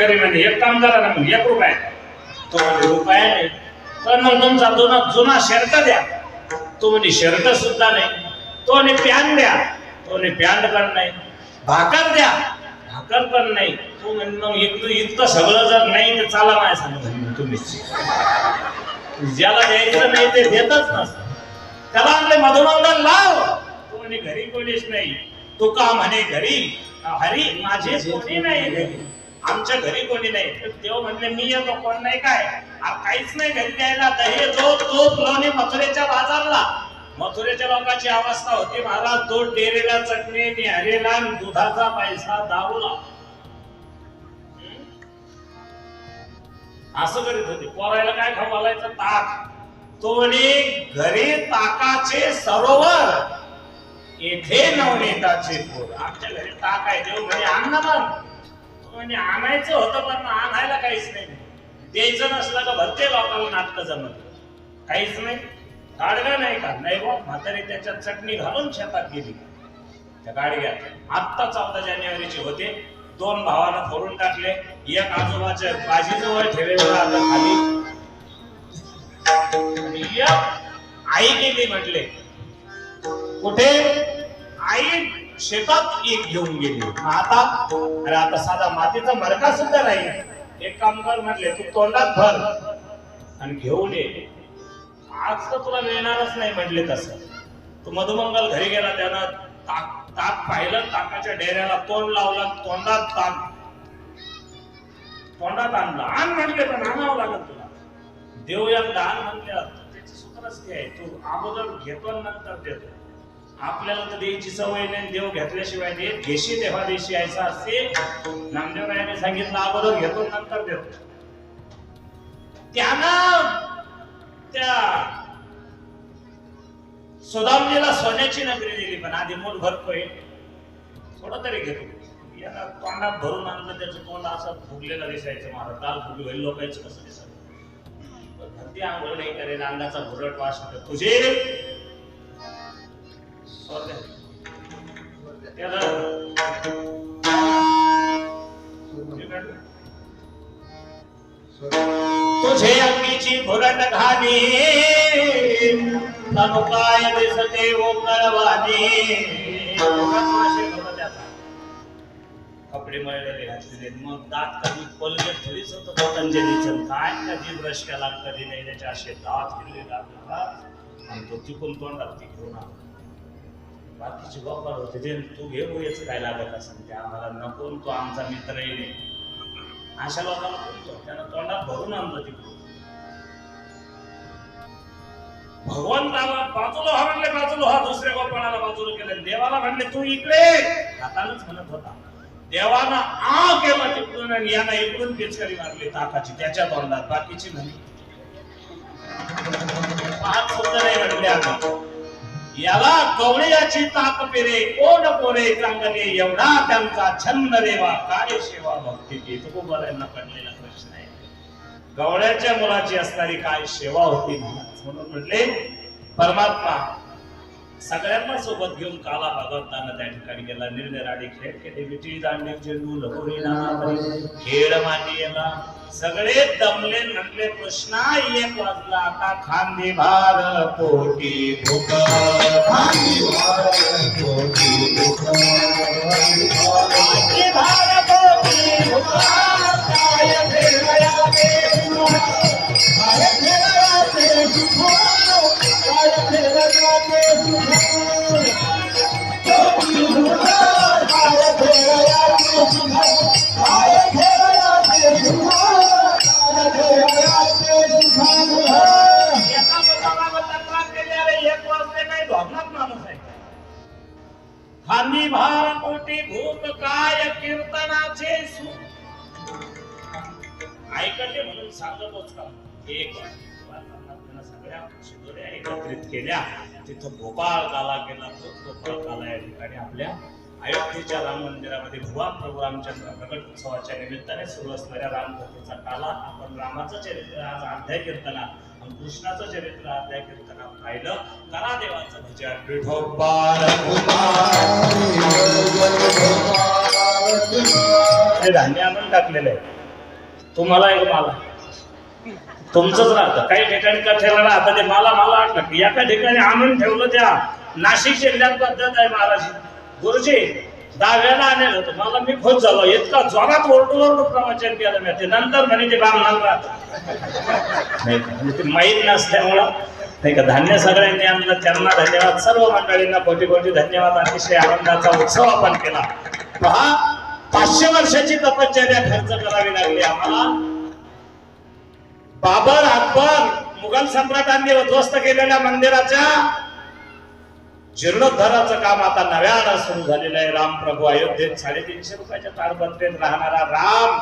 एका म्हणे एक काम करा ना मग एक रुपया तो म्हणे रुपया नाही तर मग तुमचा जुना जुना शर्ट द्या. तो म्हणे शर्ट सुद्धा नाही तो म्हणे पॅन्ट द्या. तो म्हणे पॅन्ट पण नाही भाकर द्या. भाकर पण नाही. तो म्हणे मग इतकं इतकं सगळं जर नाही तर चाला माझ्या सांगत तुम्ही ज्याला द्यायचं नाही ते देतच नसतं. त्याला आपले मधुमंगल लाव. तो म्हणे घरी कोणीच नाही. तू का म्हणे घरी. हरी माझे कोणी नाही. घरी आमच्या घरी कोणी नाही. देव म्हणले मी येतो कोण नाही काय? काहीच नाही घरी द्यायला दही जो तो लोणी मथुरेच्या बाजारला. मथुरेच्या लोकांची अवस्था होती महाराज तो डेरेला चटणी निहारेला दुधाचा पैसा दारूला. असं करीत होते. पोरायला काय खाऊ घालायचं ताक. तो म्हणे घरी ताकाचे सरोवर येथे नवनीताचे पोर. आमच्या घरी ताक आहे देव घरी आण ना मग आणायचं होतं पण आणायला काहीच नाही. द्यायचं नसलं का भरते लोकांना नाटकं जमत काहीच नाही. गाडगा नाही का नाही बा म्हातारी त्याच्यात चटणी घालून शेतात गेली. त्या गाडग्या आत्ता चौदा जानेवारीचे होते. दोन भावानं फोडून टाकले. एक आजोबाच्या बाजीजवळ ठेवलेलं आता खाली. आई गेली म्हटले. कुठे? आई शेतात एक घेऊन गेले. आता अरे आता साधा मातीचा मरका सुद्धा नाही. एक काम म्हटले तू तोंडात भर आणि घेऊन ये. आज तर तुला मिळणारच नाही म्हटले तसं. तू मधुमंगल घरी गेला त्यानं ताक ताक पाहिलं ताकाच्या डेऱ्याला तोंड लावलं तोंडात ताक तोंडात आणलं. आण म्हटले पण आणावं लागत तुला. देव या दान म्हणले त्याची सूत्रच ते आहे तू अगोदर घेतो आणि नंतर देतो. आपल्याला तर द्यायची सवय नाही देव घेतल्याशिवाय देत घेशी तेव्हा देशी यायचा असते नामदेवरायाने सांगितलं अगोदर घेतो नंतर देतो. त्यानं त्या सुदामजीला सोन्याची नगरी दिली पण आधी मूल भरतोय. थोडं तरी घेतो. याला तोंडात भरून आणलं त्याचं तोंड असं फुगलेला दिसायचं मला. काल फुगली होईल लोकांचं कसं दिसायचं भरती आंघोळ नाही करेल अंगाचा भुरट वास होतो. तुझे तुझे अंगीची भुरट घाणी तनु काय दिसते ओंगळवाणी कपडे मळलेले घातलेले मग दात कधी कोलगेट थोडीच होतं पतंजलीचं काय कधी ब्रश केला कधी नाही त्याच्या असे दात हिरवे दात आणि तो तिकून तोंडात ती घेऊन आला. बाकीची गोपाळ होते ते तू घे याच काय लागत असेल ते आम्हाला नको तो आमचा मित्र नाही अशा लोकांना बोलतो त्यानं तोंडात भरून आणलं तिकडून. भगवंताला बाजूला हा म्हणले बाजूला हा दुसऱ्या गोपाळाला बाजूला केलं. देवाला म्हणले तू इकडे हातानच म्हणत होता. देवानं आ केला तिकडून आणि याला इकडून पिचकारी मारली ताकाची त्याच्या तोंडात. बाकीची म्हणे. पाच सुद्धा नाही म्हणले आता याला गवळ्याची ताक पेरे कोण पोरे चांगले एवढा त्यांचा छंद देवा काय सेवा भक्ती ती? तुकोबारायांना पडलेला प्रश्न आहे. गवळ्याच्या मुलाची असणारी काय सेवा होती म्हणून म्हटले परमात्मा सगळ्यांना सोबत घेऊन काला भागवताना त्या ठिकाणी गेला. निरनिराळे खेळ केले. विटी दांडे चेंडू लहोरी नाना खेळ मांडीला सगळे दमले नटले कृष्णा एक वाजला. आता खांदे भार पोटी भूक. आम्ही भार मोठी भूक काय कीर्तनाचे ऐकले म्हणून सांगतोच का एक सगळ्या शिदोऱ्या एकत्रित केल्या. तिथं गोपाळ काला केला तो गोपाळ काला या ठिकाणी आपल्या अयोध्येच्या राम मंदिरामध्ये भुवा प्रभू रामचंद्र प्रगट उत्सवाच्या निमित्ताने सुरू असणाऱ्या रामकथेचा काला आपण रामाचं चरित्र आज अध्याय कीर्तना आणि कृष्णाचं चरित्र अध्याय कीर्तना पाहिलं. करा देवाचं भजन. विठोबा धान्य आणून टाकलेलं आहे. तुम्हाला एक माला. तुमचंच राहतं. काही ठिकाणी कथेला राहतं ते मला मला वाटलं की एका ठिकाणी आणून ठेवलं त्या नाशिक जिल्ह्यात पद्धत आहे महाराज. गुरुजी दहाव्याला आणलं होतं. मला मी खोच झालो. इतका जोरात ओरडू ओरडू प्रवचन केलं मी. ते नंतर म्हणे ते ब्राह्मणाला नाही म्हणजे माहीत नसल्यामुळं नाही का धान्य सगळ्यांनी आणलं. त्यांना धन्यवाद. सर्व मंडळींना कोटी कोटी धन्यवाद. अतिशय आनंदाचा उत्सव आपण केला. पहा पाचशे वर्षाची तपश्चर्या खर्च करावी लागली आम्हाला. बाबर अकबर मुघल सम्राटांनी उद्ध्वस्त केलेल्या मंदिराच्या जीर्णोद्धाराचं काम आता नव्यानं सुरू झालेलं आहे. राम प्रभू अयोध्येत साडेतीनशे रुपयाच्या ताडपत्रेत राहणारा राम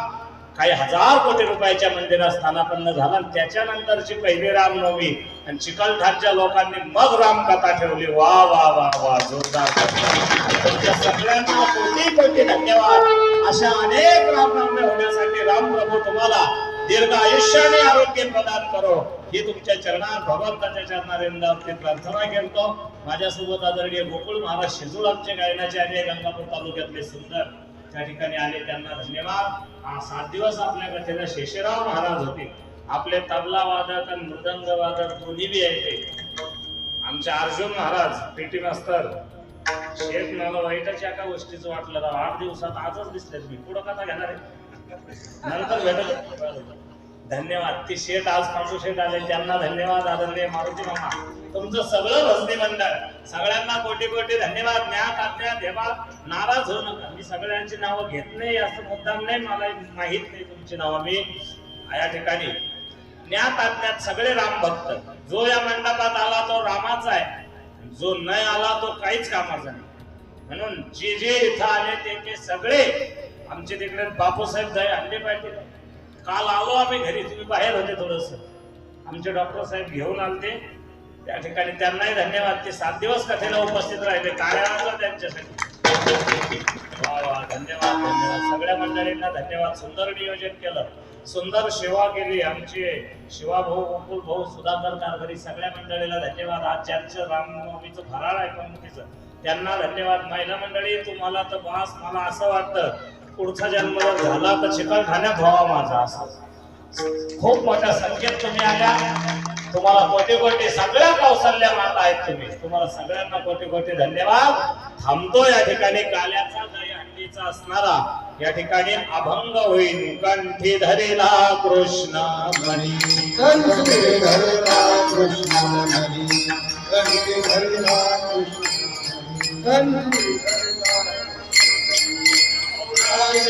काही हजार कोटी रुपयाच्या मंदिरात स्थानापन्न झाला आणि त्याच्यानंतरची पहिली रामनवमी आणि चिकलठाणच्या लोकांनी मग रामकथा ठेवली. वा वा वा वा जोरदार तुमच्या सगळ्यांना कोटी कोटी धन्यवाद. अशा अनेक रामनवमी होण्यासाठी राम प्रभू तुम्हाला दीर्घ आयुष्याने आरोग्य प्रदान करो. ही तुमच्या चरणात भगवंताच्या चरणारे प्रार्थना करतो. माझ्यासोबत आदरणीय गोकुळ महाराज शिजूळ आमचे गायनाचे आले गंगापूर तालुक्यातले सुंदर त्या ठिकाणी आले त्यांना धन्यवाद. हा सात दिवस आपल्या कथेला शेषराव महाराज होते. आपले तबला वादक आणि मृदंग वादक दोन्ही बी आहे ते. आमचे अर्जुन महाराज पेटी मास्तर शेठ मला वाईटाच्या एका गोष्टीचं वाटलं आठ दिवसात आजच दिसले मी. पुढं कथा घेणार आहे. नंतर भेटत धन्यवाद. ती शेठ आज खांडू शेठ आले. त्यांना धन्यवाद आदरणीय मारुती मामा. तुमचं सगळं भजनी मंडळ सगळ्यांना कोटी कोटी धन्यवाद. ज्ञात अज्ञात देवा नाराज होऊ नका. मी सगळ्यांची नावं घेत नाही असं मुद्दाम नाही. मला माहीत नाही तुमची नावं. मी या ठिकाणी ज्ञात अज्ञात सगळे राम भक्त. जो या मंडपात आला तो रामाचा आहे. जो न आला तो काहीच कामाचा नाही. म्हणून जे जे इथं आले ते ते सगळे आमचे तिकडे बापूसाहेब दय आणले पाहिजे. काल आलो आम्ही घरी तुम्ही बाहेर होते थोडस. आमचे डॉक्टर साहेब घेऊन आलते. त्या ठिकाणी त्यांनाही धन्यवाद. ते सात दिवस कथेला उपस्थित राहिले. कार्यालयाला त्यांच्यासाठी. वा वा धन्यवाद धन्यवाद. सगळ्या मंडळींना धन्यवाद. सुंदर नियोजन केलं. सुंदर सेवा केली आमचे. शिवाभाऊ गोकुल भाऊ सुधाकर कारभारी सगळ्या मंडळीला धन्यवाद. आज ज्यांचं रामनवमीचं फराळ आहे पण त्यांना धन्यवाद. महिला मंडळी तुम्हाला तर बास मला असं वाटतं पुढचा जन्म जर झाला तर चिकलठाण्यात व्हावा माझा असा. खूप मोठ्या संख्येत तुम्ही आल्या. तुम्हाला कोटी कोटी सगळ्या कौशल्या माता आहेत तुम्ही. तुम्हाला सगळ्यांना कोटी कोटी धन्यवाद. थांबतो या ठिकाणी. काल्याचा दही हंडीचा असणारा. या ठिकाणी अभंग होईल. कंठी धरेला कृष्ण मणी कंठी धरला कृष्ण मणी कंठी धरला कृष्ण कंठी I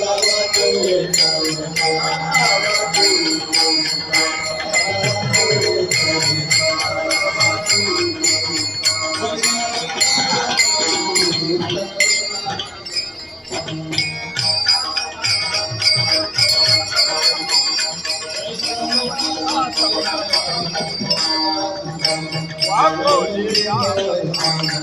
love you. I'm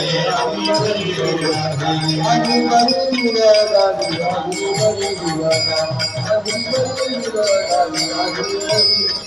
Thank you.